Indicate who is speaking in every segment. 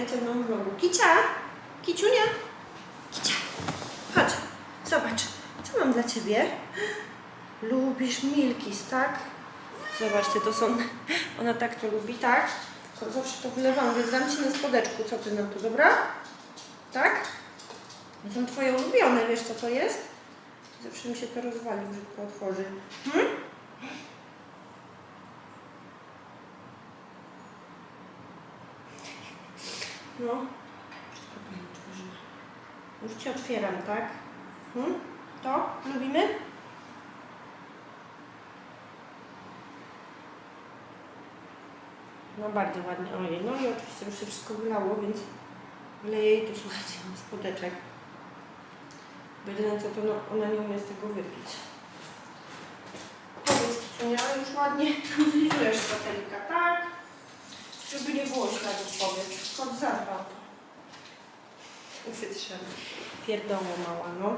Speaker 1: witajcie w vlogu. Kicia! Kiciunia! Kicia! Chodź, zobacz, co mam dla Ciebie? Lubisz milkis, tak? Zobaczcie, to są... Ona tak to lubi, tak? To zawsze to wylewam, więc dam Ci na spodeczku. Co Ty na to, dobra? Tak? To są Twoje ulubione, wiesz co to jest? Zawsze mi się to rozwali, brzydko otworzy. Hmm? No. Wszystko. Już Ci otwieram, tak? Hmm? To? Lubimy? No bardzo ładnie. Ojej, no i oczywiście już się wszystko wylało, więc wleję jej tu, słuchajcie, spodeczek. Bo jedyne co to no, ona nie umie z tego wypić. Powiedz Kiciunia, już ładnie zlizujesz z patelnika, tak? Żeby nie było śladów, powiedz. Chodź zadbał. Wytrzemy. Pierdoło mała, no.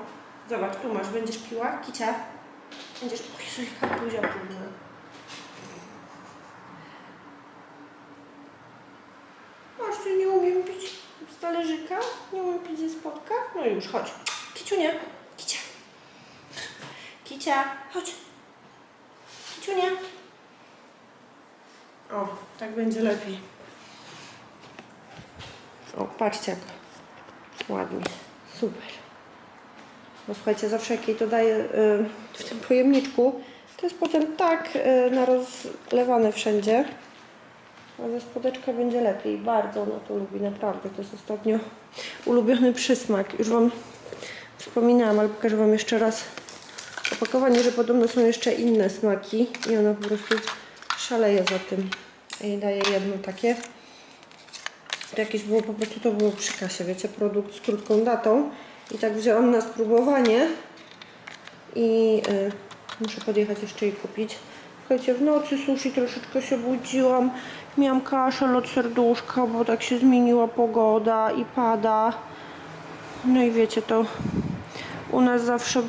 Speaker 1: Zobacz, tu masz, będziesz piła, kicia. Będziesz, oj, Jezu, jaka buzia brudna. Masz, ty nie umiem pić z talerzyka, nie umiem pić ze spodka. No już, chodź. Kiciunia, kicia. Kicia, chodź. Kiciunia. O, tak będzie lepiej. O, patrzcie jak ładnie. Super. No słuchajcie, zawsze jak jej to daję y, w tym pojemniczku, to jest potem tak y, narozlewane wszędzie. A ze spodeczka będzie lepiej. Bardzo ona to lubi, naprawdę. To jest ostatnio ulubiony przysmak. Już Wam wspominałam, ale pokażę Wam jeszcze raz opakowanie, że podobno są jeszcze inne smaki i ona po prostu szaleje za tym. Jej daję jedno takie. To jakieś było po prostu, to było przy kasie, wiecie, produkt z krótką datą. I tak wzięłam na spróbowanie i y, muszę podjechać jeszcze i kupić. Słuchajcie, w nocy sushi troszeczkę się budziłam. Miałam kaszel od serduszka, bo tak się zmieniła pogoda i pada. No i wiecie, to u nas zawsze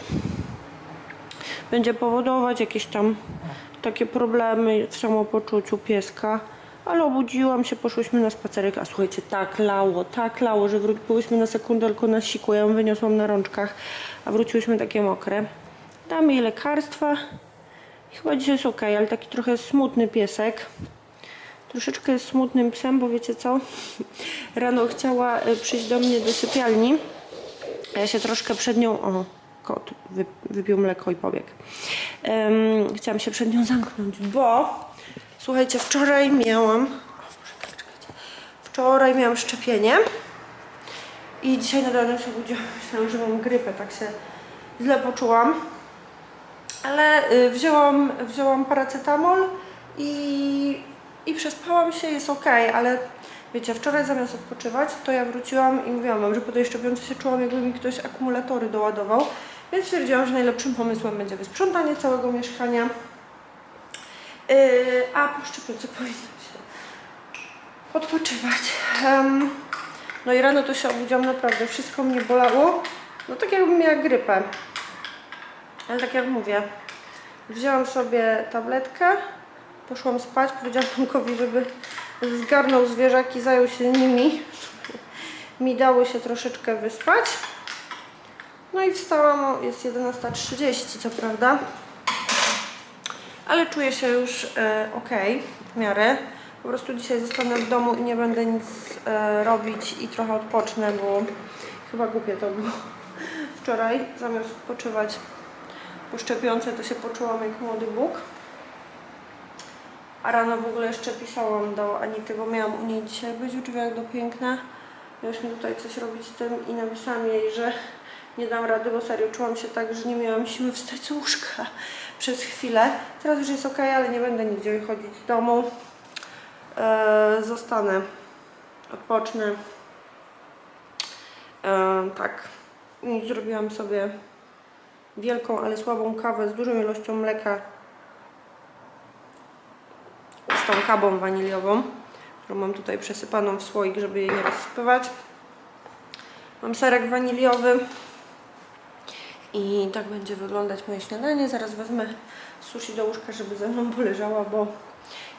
Speaker 1: będzie powodować jakieś tam takie problemy w samopoczuciu pieska. Ale obudziłam się, poszłyśmy na spacerek, a słuchajcie, tak lało, tak lało, że byłyśmy na sekundę tylko na siku, ja ją wyniosłam na rączkach, a wróciłyśmy takie mokre. Damy jej lekarstwa. I Chyba dzisiaj jest ok, ale taki trochę smutny piesek. Troszeczkę jest smutnym psem, bo wiecie co? Rano chciała e, przyjść do mnie do sypialni. Ja się troszkę przed nią. O, kot wy, wypił mleko i pobiegł. Em, chciałam się przed nią zamknąć, bo słuchajcie, wczoraj miałam. Tak. Wczoraj miałam szczepienie. I dzisiaj nad ranem się budziłam. Myślałam, że mam grypę, tak się źle poczułam. Ale y, wzięłam, wzięłam paracetamol i, i przespałam się, jest ok, ale wiecie, wczoraj zamiast odpoczywać, to ja wróciłam i mówiłam wam, że po tej szczepionce się czułam, jakby mi ktoś akumulatory doładował, więc stwierdziłam, że najlepszym pomysłem będzie wysprzątanie całego mieszkania, yy, a po szczepionce powinno się odpoczywać. Em, no i rano to się obudziłam naprawdę, wszystko mnie bolało, no tak jakbym miała grypę. Ale tak jak mówię, wzięłam sobie tabletkę, poszłam spać, powiedziałam Tomkowi, żeby zgarnął zwierzaki, zajął się nimi. Mi dało się troszeczkę wyspać. No i wstałam, jest 11.30 co prawda. Ale czuję się już e, ok, w miarę. Po prostu dzisiaj zostanę w domu i nie będę nic e, robić i trochę odpocznę, bo chyba głupie to było. Wczoraj zamiast odpoczywać po szczepionce to się poczułam jak młody Bóg. A rano w ogóle jeszcze pisałam do Anity, bo miałam u niej dzisiaj być w drzwiach do piękna. Miałyśmy tutaj coś robić z tym i napisałam jej, że nie dam rady, bo serio czułam się tak, że nie miałam siły wstać z łóżka przez chwilę. Teraz już jest ok, ale nie będę nigdzie wychodzić z domu. Eee, zostanę, odpocznę. Eee, tak. I zrobiłam sobie wielką, ale słabą kawę z dużą ilością mleka z tą kawą waniliową, którą mam tutaj przesypaną w słoik, żeby jej nie rozsypywać. Mam serek waniliowy i tak będzie wyglądać moje śniadanie. Zaraz wezmę sushi do łóżka, żeby ze mną poleżała, bo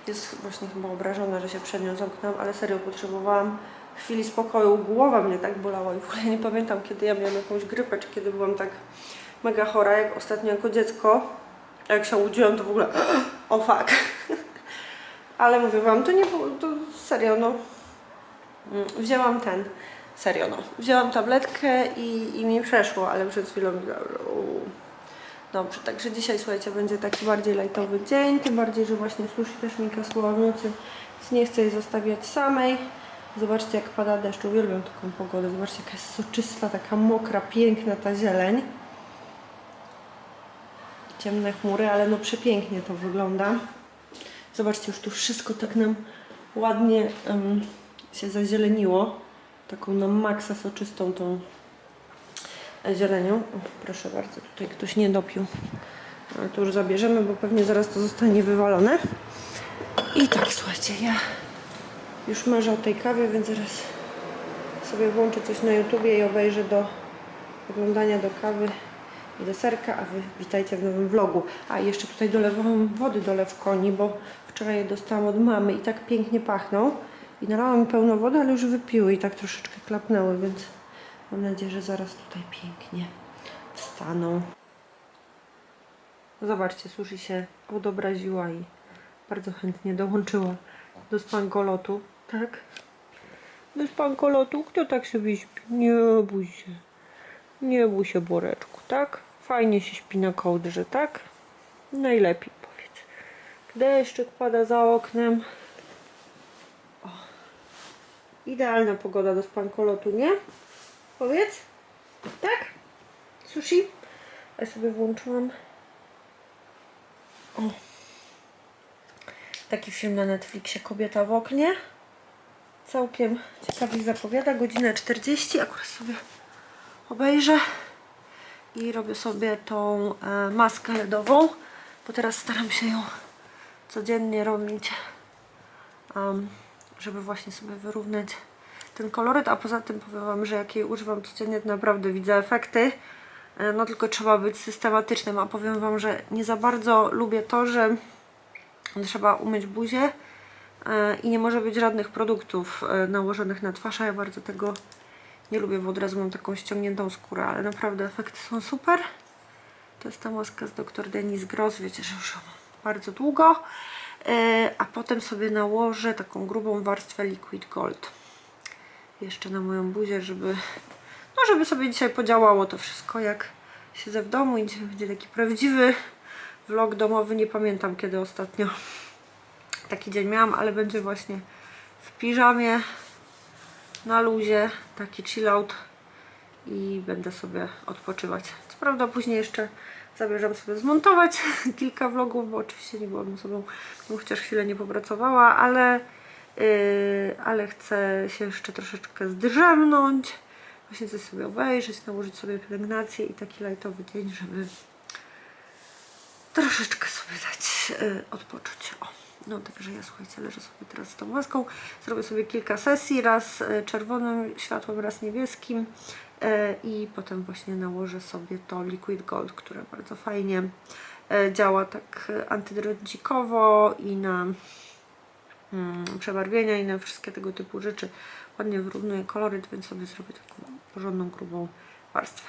Speaker 1: jest właśnie chyba obrażona, że się przed nią zamknęłam, ale serio potrzebowałam chwili spokoju głowa mnie tak bolała i w ogóle nie pamiętam, kiedy ja miałam jakąś grypę, czy kiedy byłam tak mega chora, jak ostatnio jako dziecko. A jak się udziłam, to w ogóle o fuck. Ale mówię wam, to nie było, to serio, no. Mm, Wzięłam ten, serio, no. Wzięłam tabletkę i, i mi przeszło, ale przed chwilą mi. Dobrze, także dzisiaj, słuchajcie, będzie taki bardziej lajtowy dzień, tym bardziej, że właśnie sushi też mi kasła w nocy, więc nie chcę jej zostawiać samej. Zobaczcie, jak pada deszcz, uwielbiam taką pogodę. Zobaczcie, jaka jest soczysta, taka mokra, piękna ta zieleń. Ciemne chmury, ale no przepięknie to wygląda. Zobaczcie, już tu wszystko tak nam ładnie em, się zazieleniło. Taką na maksa soczystą tą zielenią. O, proszę bardzo, tutaj ktoś nie dopił. Ale to już zabierzemy, bo pewnie zaraz to zostanie wywalone. I tak, słuchajcie, ja już marzę o tej kawie, więc zaraz sobie włączę coś na YouTubie i obejrzę do oglądania do kawy i deserka, a Wy witajcie w nowym vlogu. A jeszcze tutaj dolewałam wody do lew koni, bo wczoraj je dostałam od mamy i tak pięknie pachną. I nalałam mi pełno wody, ale już wypiły i tak troszeczkę klapnęły, więc mam nadzieję, że zaraz tutaj pięknie wstaną. Zobaczcie, sushi się odobraziła i bardzo chętnie dołączyła do spankolotu, tak? Do spankolotu? Kto tak sobie śpi? Nie bój się. Nie bój się, Boreczku, tak? Fajnie się śpi na kołdrze, tak? Najlepiej powiedz. Deszczyk pada za oknem. Idealna pogoda do spankolotu, nie? Powiedz. Tak? Sushi? Ja sobie włączyłam. O. Taki film na Netflixie Kobieta w oknie. Całkiem ciekawie zapowiada. Godzina 40. Akurat sobie obejrzę. I robię sobie tą e, maskę LEDową, bo teraz staram się ją codziennie robić, um, żeby właśnie sobie wyrównać ten koloryt, a poza tym powiem Wam, że jak jej używam codziennie, to naprawdę widzę efekty. E, No tylko trzeba być systematycznym, a powiem Wam, że nie za bardzo lubię to, że trzeba umyć buzię e, i nie może być żadnych produktów e, nałożonych na twarz, a ja bardzo tego nie lubię, bo od razu mam taką ściągniętą skórę, ale naprawdę efekty są super. To jest ta maska z Dr. Denise Gross, wiecie, że już ją mam bardzo długo. E, A potem sobie nałożę taką grubą warstwę Liquid Gold. Jeszcze na moją buzię, żeby, no żeby sobie dzisiaj podziałało to wszystko, jak siedzę w domu i dzisiaj będzie taki prawdziwy vlog domowy. Nie pamiętam kiedy ostatnio taki dzień miałam, ale będzie właśnie w piżamie, na luzie, taki chill out i będę sobie odpoczywać. Co prawda później jeszcze zamierzam sobie zmontować kilka vlogów, bo oczywiście nie byłabym sobą, bym chociaż chwilę nie popracowała, ale, yy, ale chcę się jeszcze troszeczkę zdrzemnąć, właśnie coś sobie obejrzeć, nałożyć sobie pielęgnację i taki lightowy dzień, żeby troszeczkę sobie dać yy, odpocząć. O. No także ja słuchajcie, leżę sobie teraz z tą maską, zrobię sobie kilka sesji, raz e, czerwonym światłem, raz niebieskim i potem właśnie nałożę sobie to Liquid Gold, które bardzo fajnie e, działa tak e, antydrodzikowo i na mm, przebarwienia i na wszystkie tego typu rzeczy. Ładnie wyrównuje koloryt, więc sobie zrobię taką porządną, grubą warstwę.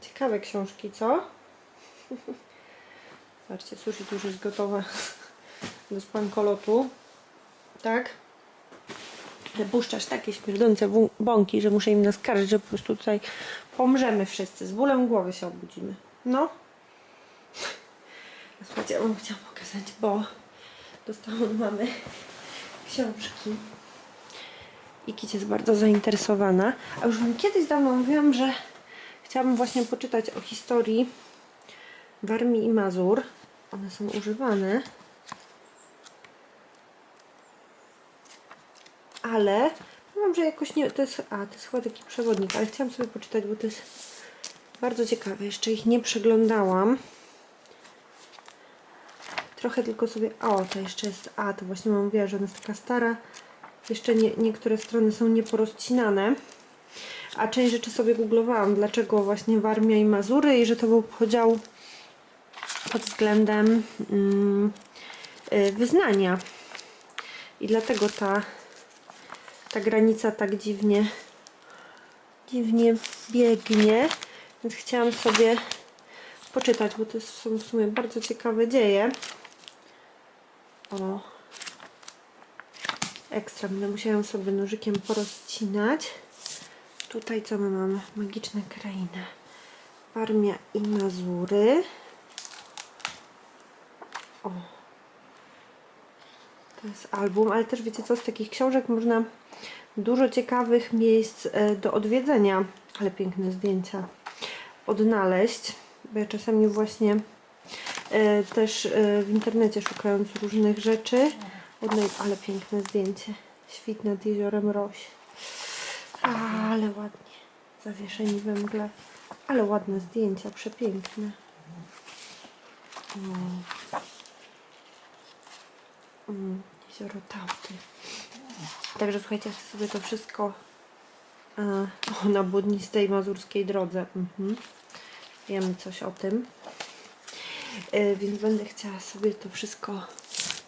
Speaker 1: Ciekawe książki, co? Zobaczcie, sushi tu już jest gotowe do spankolotu. Tak? Wypuszczasz takie śmierdzące bąki, że muszę im naskarżyć, że po prostu tutaj pomrzemy wszyscy. Z bólem głowy się obudzimy. No. Słuchajcie, ja wam chciałam pokazać, bo dostałam mamy książki. I Kić jest bardzo zainteresowana. A już wam kiedyś dawno mówiłam, że chciałabym właśnie poczytać o historii Warmii i Mazur. One są używane. Ale powiem, że jakoś nie. To jest. A, to jest chyba taki przewodnik, ale chciałam sobie poczytać, bo to jest bardzo ciekawe. Jeszcze ich nie przeglądałam. Trochę tylko sobie. O, to jeszcze jest. A, to właśnie mam mówiła, że ona jest taka stara. Jeszcze nie, niektóre strony są nieporozcinane. A część rzeczy sobie googlowałam, dlaczego właśnie Warmia i Mazury i że to był podział pod względem mm, y, wyznania. I dlatego ta, ta granica tak dziwnie, dziwnie biegnie. Więc chciałam sobie poczytać, bo to są w sumie bardzo ciekawe dzieje. O. Ekstra, będę musiała sobie nożykiem porozcinać. Tutaj co my mamy? Magiczna kraina. Warmia i Mazury. O. To jest album, ale też wiecie co, z takich książek można dużo ciekawych miejsc e, do odwiedzenia, ale piękne zdjęcia, odnaleźć. Bo ja czasami właśnie e, też e, w internecie szukając różnych rzeczy, ale piękne zdjęcie. Świt nad jeziorem Roś. Ale ładnie. Zawieszeni we mgle. Ale ładne zdjęcia, przepiękne. Mm. Mm, jezioro Tauty. Także słuchajcie, chcę sobie to wszystko e, o, na budnistej mazurskiej drodze. Mhm. Wiemy coś o tym. E, więc będę chciała sobie to wszystko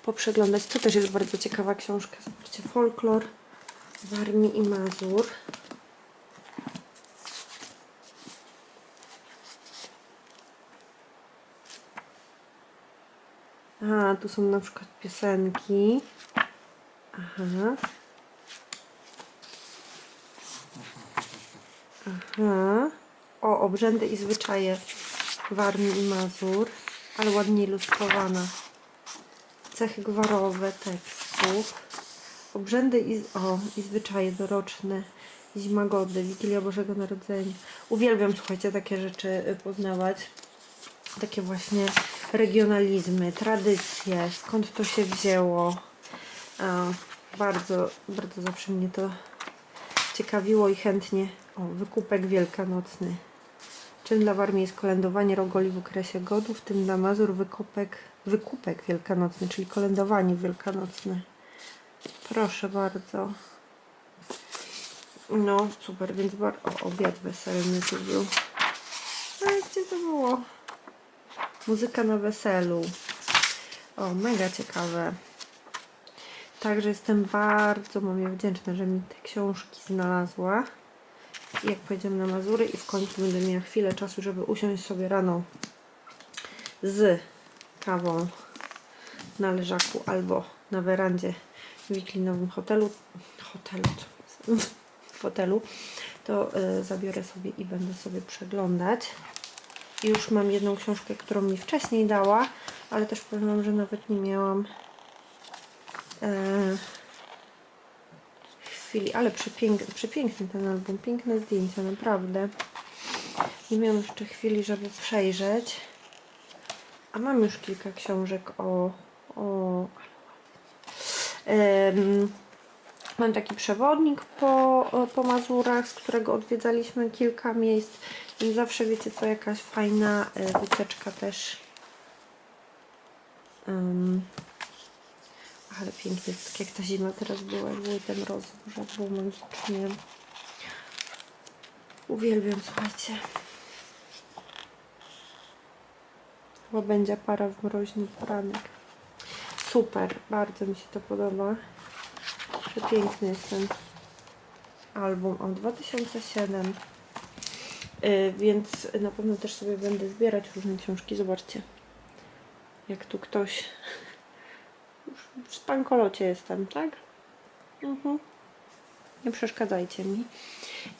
Speaker 1: poprzeglądać. To też jest bardzo ciekawa książka. Zobaczcie, folklor Warmii i Mazur. A, tu są na przykład piosenki. Aha. Aha. O, obrzędy i zwyczaje Warmii i Mazur. Ale ładnie ilustrowana. Cechy gwarowe tekstów. Obrzędy i, o, i zwyczaje doroczne. Zima Gody, Wigilia Bożego Narodzenia. Uwielbiam, słuchajcie, takie rzeczy y, poznawać. Takie właśnie regionalizmy, tradycje, skąd to się wzięło. Bardzo, bardzo zawsze mnie to ciekawiło i chętnie. O, wykupek wielkanocny. Czym dla Warmii jest kolędowanie rogoli w okresie godów, tym dla Mazur wykupek, wykupek wielkanocny, czyli kolędowanie wielkanocne. Proszę bardzo. No, super, więc bar- o, obiad weselny tu był. A gdzie to było? Muzyka na weselu. O, mega ciekawe. Także jestem bardzo mamie wdzięczna, że mi te książki znalazła. I jak pojedziemy na Mazury i w końcu będę miała chwilę czasu, żeby usiąść sobie rano z kawą na leżaku albo na werandzie w wiklinowym hotelu, hotelu, w hotelu, to y, zabiorę sobie i będę sobie przeglądać. I już mam jedną książkę, którą mi wcześniej dała, ale też powiem wam, że nawet nie miałam e, chwili, ale przepiękny, przepiękny ten album, piękne zdjęcia, naprawdę. Nie miałam jeszcze chwili, żeby przejrzeć. A mam już kilka książek o. o em, mam taki przewodnik po, po Mazurach, z którego odwiedzaliśmy kilka miejsc. Zawsze wiecie co, jakaś fajna e, wycieczka też. Em, ale pięknie, tak jak ta zima teraz była, były te mrozy, że było magicznie. Uwielbiam, słuchajcie. Chyba będzie para w mroźny poranek. Super, bardzo mi się to podoba. Przepiękny jest ten album. O, 2007. Y, więc na pewno też sobie będę zbierać różne książki. Zobaczcie, jak tu ktoś już w spankolocie jestem, tak? Mhm. Nie przeszkadzajcie mi.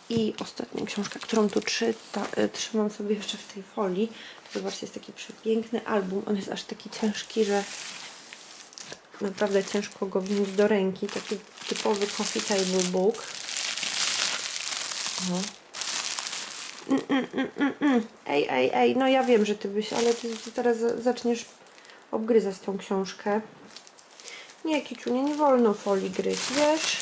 Speaker 1: I ostatnia książka, którą tu czyta, y, trzymam sobie jeszcze w tej folii. Zobaczcie, jest taki przepiękny album. On jest aż taki ciężki, że naprawdę ciężko go wziąć do ręki. Taki typowy coffee table book. No. Mm, mm, mm, mm. Ej, ej, ej, no ja wiem, że ty byś, ale ty, ty teraz za- zaczniesz obgryzać tą książkę. Nie, Kiciunie, nie wolno folii gryźć, wiesz?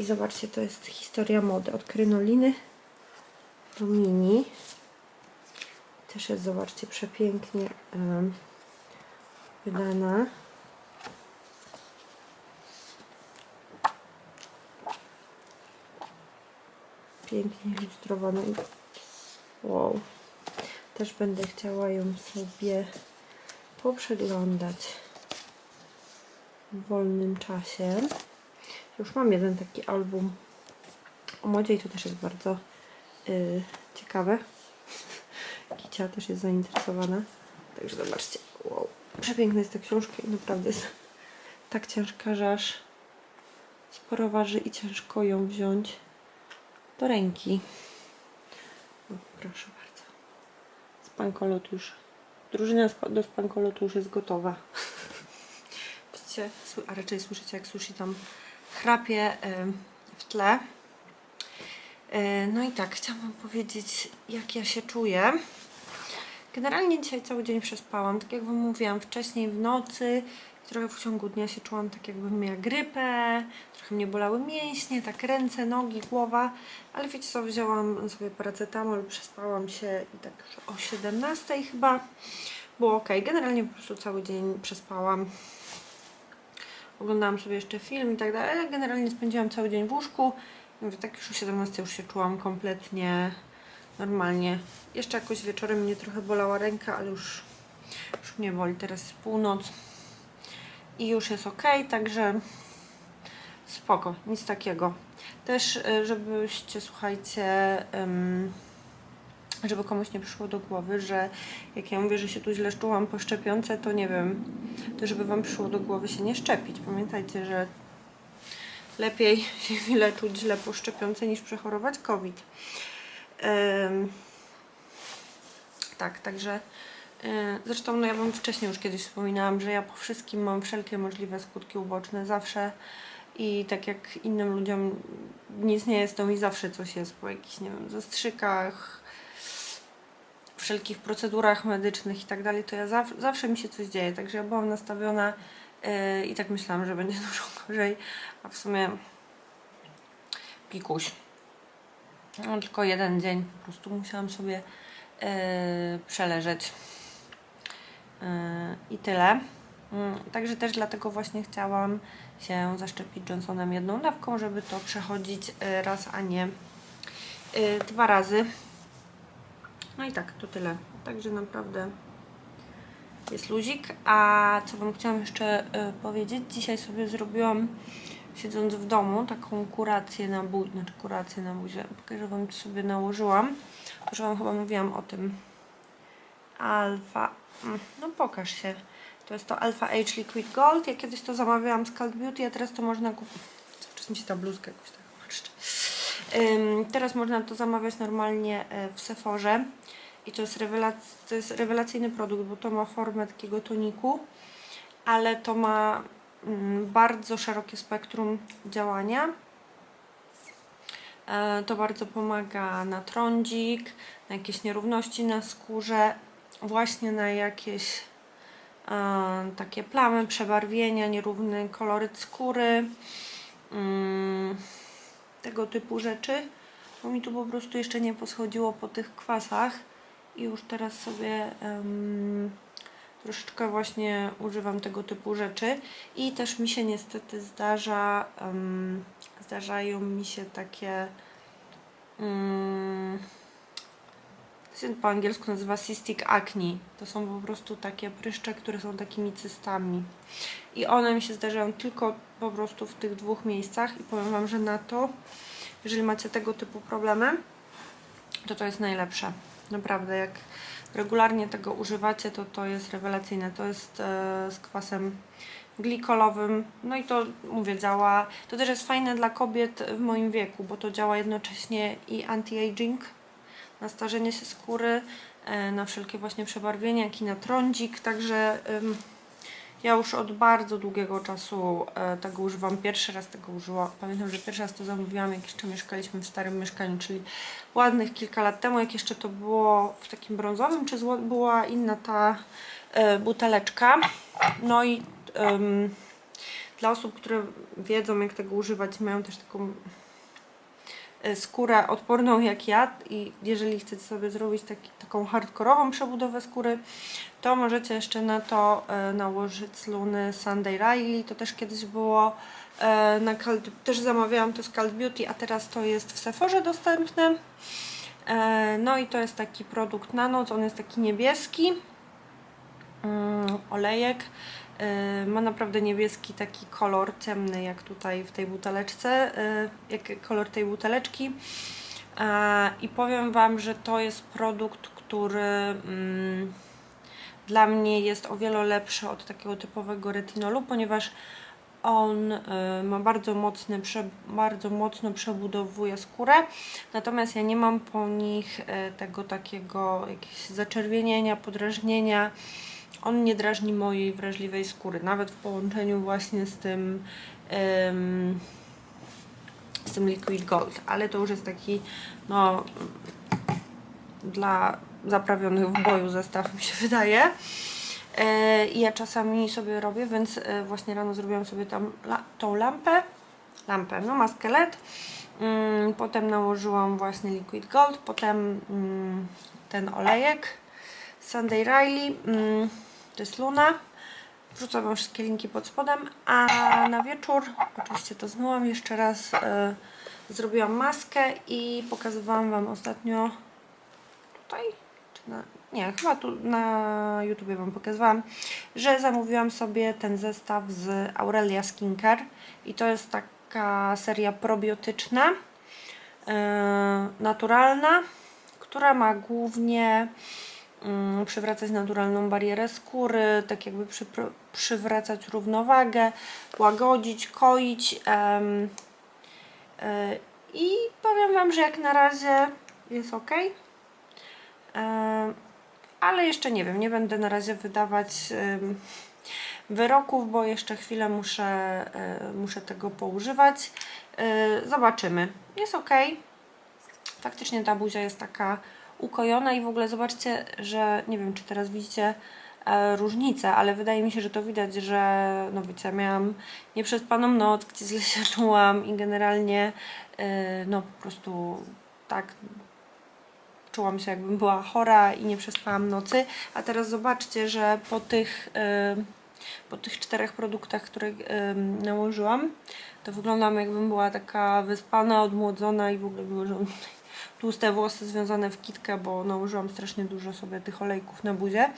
Speaker 1: I zobaczcie, to jest historia mody. Od krynoliny do mini. Też jest, zobaczcie, przepięknie em, wydana. Pięknie ilustrowana. i- Wow. Też będę chciała ją sobie poprzeglądać. w wolnym czasie. Już mam jeden taki album o modzie i to też jest bardzo y, ciekawe. Kicia też jest zainteresowana. Także zobaczcie. Wow. Przepiękna jest ta książka i naprawdę jest tak ciężka, że aż sporo waży i ciężko ją wziąć do ręki. O, proszę bardzo. Spankolot już. Drużyna do spankolotu już jest gotowa. Widzicie, a raczej słyszycie jak sushi tam chrapie w tle. E, No i tak, chciałam Wam powiedzieć, jak ja się czuję. Generalnie dzisiaj cały dzień przespałam. Tak jak Wam mówiłam, wcześniej w nocy, trochę w ciągu dnia się czułam tak, jakbym miała grypę. Trochę mnie bolały mięśnie, tak ręce, nogi, głowa. Ale wiecie co, wzięłam sobie paracetamol, przespałam się i tak już o 17 chyba było ok. Generalnie po prostu cały dzień przespałam. Oglądałam sobie jeszcze film i tak dalej, ale generalnie spędziłam cały dzień w łóżku. Mówię, tak już o 17 już się czułam kompletnie normalnie. Jeszcze jakoś wieczorem mnie trochę bolała ręka, ale już, już mnie boli. Teraz jest północ i już jest ok, także spoko, nic takiego. Też, y, żebyście, słuchajcie, żeby komuś nie przyszło do głowy, że jak ja mówię, że się tu źle czułam po szczepionce, to nie wiem, to żeby Wam przyszło do głowy się nie szczepić. Pamiętajcie, że lepiej się chwilę czuć źle po szczepionce niż przechorować COVID. Tak, także zresztą no ja Wam wcześniej już kiedyś wspominałam, że ja po wszystkim mam wszelkie możliwe skutki uboczne zawsze i tak jak innym ludziom nic nie jest, to mi zawsze coś jest po jakichś, nie wiem, zastrzykach, wszelkich procedurach medycznych i tak dalej, to ja zaw- zawsze mi się coś dzieje, także ja byłam nastawiona yy, i tak myślałam, że będzie dużo gorzej, a w sumie pikuś. No, tylko jeden dzień po prostu musiałam sobie yy, przeleżeć. Yy, I tyle. Mm, Także też dlatego właśnie chciałam się zaszczepić Johnsonem jedną dawką, żeby to przechodzić yy, raz, a nie yy, dwa razy. No i tak, to tyle. Także naprawdę jest luzik. A co Wam chciałam jeszcze powiedzieć? Dzisiaj sobie zrobiłam, siedząc w domu, taką kurację na buzię, znaczy kurację na buzię. Pokażę Wam, co sobie nałożyłam. Że Wam chyba mówiłam o tym. Alfa, mm, no pokaż się. To jest to Alpha Age Liquid Gold. Ja kiedyś to zamawiałam z Cult Beauty, a teraz to można kupić. Cały się ta bluzka jakoś tak. Ym, teraz można to zamawiać normalnie e, w Sephorze i to jest, to jest rewelacyjny produkt, bo to ma formę takiego toniku, ale to ma mm, bardzo szerokie spektrum działania. E, To bardzo pomaga na trądzik, na jakieś nierówności na skórze, właśnie na jakieś e, takie plamy, przebarwienia, nierówny koloryt skóry. Mm, tego typu rzeczy, bo mi tu po prostu jeszcze nie poschodziło po tych kwasach i już teraz sobie em, troszeczkę właśnie używam tego typu rzeczy i też mi się niestety zdarza, em, zdarzają mi się takie to po angielsku nazywa cystic acne. To są po prostu takie pryszcze, które są takimi cystami. I one mi się zdarzają tylko po prostu w tych dwóch miejscach i powiem Wam, że na to, jeżeli macie tego typu problemy, to to jest najlepsze. Naprawdę, jak regularnie tego używacie, to to jest rewelacyjne. To jest e, z kwasem glikolowym. No i to, mówię, działa. To też jest fajne dla kobiet w moim wieku, bo to działa jednocześnie i anti-aging, na starzenie się skóry, e, na wszelkie właśnie przebarwienia, jak i na trądzik. Także ja już od bardzo długiego czasu e, tego używam. Pierwszy raz tego użyłam. Pamiętam, że pierwszy raz to zamówiłam, jak jeszcze mieszkaliśmy w starym mieszkaniu, czyli ładnych kilka lat temu, jak jeszcze to było w takim brązowym, czy była inna ta e, buteleczka. No i em, dla osób, które wiedzą, jak tego używać, mają też taką skórę odporną jak ja i jeżeli chcecie sobie zrobić taki, taką hardkorową przebudowę skóry, to możecie jeszcze na to e, nałożyć z Luny Sunday Riley. To też kiedyś było e, na Cult, też zamawiałam to z Cult Beauty, a teraz to jest w Sephorze dostępne. E, no i to jest taki produkt na noc, on jest taki niebieski. Mm, olejek. Yy, ma naprawdę niebieski taki kolor ciemny, jak tutaj w tej buteleczce, yy, jak kolor tej buteleczki. Yy, I powiem Wam, że to jest produkt, który mm, dla mnie jest o wiele lepszy od takiego typowego retinolu, ponieważ on ma bardzo mocny, bardzo mocno przebudowuje skórę, natomiast ja nie mam po nich tego takiego jakiegoś zaczerwienienia, podrażnienia. On nie drażni mojej wrażliwej skóry, nawet w połączeniu właśnie z tym ym, z tym Liquid Gold, ale to już jest taki no dla zaprawionych w boju zestaw mi się wydaje. E, I ja czasami sobie robię, więc e, właśnie rano zrobiłam sobie tam la, tą lampę, lampę, no maskę LED. Mm, potem nałożyłam właśnie Liquid Gold, potem mm, ten olejek Sunday Riley, mm, to jest Luna. Wrzucam wam wszystkie linki pod spodem, a na wieczór, oczywiście to zmyłam jeszcze raz, e, zrobiłam maskę i pokazywałam wam ostatnio tutaj, czy na, nie, chyba tu na YouTubie Wam pokazywałam, że zamówiłam sobie ten zestaw z Aurelia Skincare i to jest taka seria probiotyczna, yy, naturalna, która ma głównie przywracać naturalną barierę skóry, tak jakby przypro- przywracać równowagę, łagodzić, koić. Yy, I powiem Wam, że jak na razie jest ok. Yy, ale jeszcze nie wiem, nie będę na razie wydawać wyroków, bo jeszcze chwilę muszę, y, muszę tego poużywać. Zobaczymy. Jest ok. Faktycznie ta buzia jest taka ukojona i w ogóle zobaczcie, że nie wiem, czy teraz widzicie e, różnicę, ale wydaje mi się, że to widać, że no wiecie, miałam nieprzespaną noc, gdzie źle się czułam i generalnie y, no po prostu tak czułam się jakbym była chora i nie przespałam nocy, a teraz zobaczcie, że po tych, yy, po tych czterech produktach, które yy, nałożyłam, to wyglądam jakbym była taka wyspana, odmłodzona i w ogóle że tłuste włosy związane w kitkę, bo nałożyłam strasznie dużo sobie tych olejków na buzię.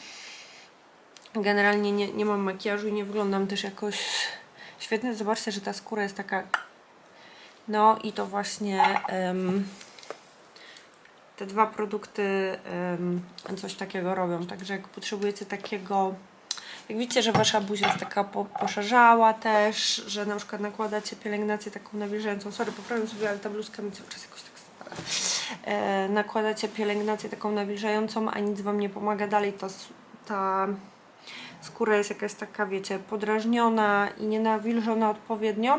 Speaker 1: Generalnie nie, nie mam makijażu i nie wyglądam też jakoś świetnie. Zobaczcie, że ta skóra jest taka no i to właśnie em, te dwa produkty em, coś takiego robią. Także jak potrzebujecie takiego, jak widzicie, że wasza buzia jest taka po, poszarzała też, że na przykład nakładacie pielęgnację taką nawilżającą, sorry, poprawiam sobie, ale ta bluzka mi cały czas jakoś tak stara. E, nakładacie pielęgnację taką nawilżającą, a nic wam nie pomaga dalej, ta, ta skóra jest jakaś taka, wiecie, podrażniona i nienawilżona odpowiednio,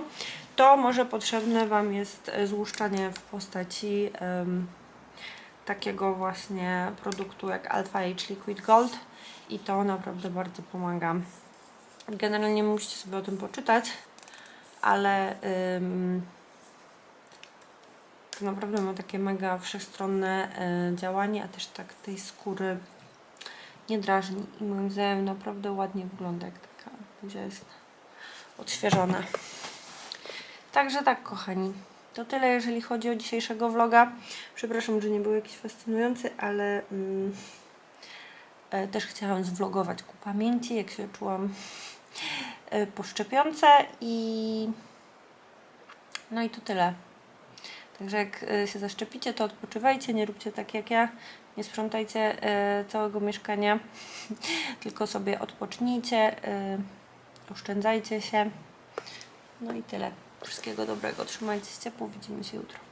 Speaker 1: to może potrzebne Wam jest e, złuszczanie w postaci em, takiego właśnie produktu jak Alpha H Liquid Gold i to naprawdę bardzo pomaga. Generalnie musicie sobie o tym poczytać, ale ym, naprawdę ma takie mega wszechstronne y, działanie, a też tak tej skóry nie drażni i moim zdaniem naprawdę ładnie wygląda, jak taka buzia jest odświeżona. Także tak, kochani. To tyle, jeżeli chodzi o dzisiejszego vloga. Przepraszam, że nie był jakiś fascynujący, ale mm, e, też chciałam zvlogować ku pamięci, jak się czułam e, po szczepionce i no i to tyle. Także jak e, się zaszczepicie, to odpoczywajcie, nie róbcie tak jak ja. Nie sprzątajcie e, całego mieszkania, tylko sobie odpocznijcie, e, oszczędzajcie się. No i tyle. Wszystkiego dobrego. Trzymajcie się ciepło. Widzimy się jutro.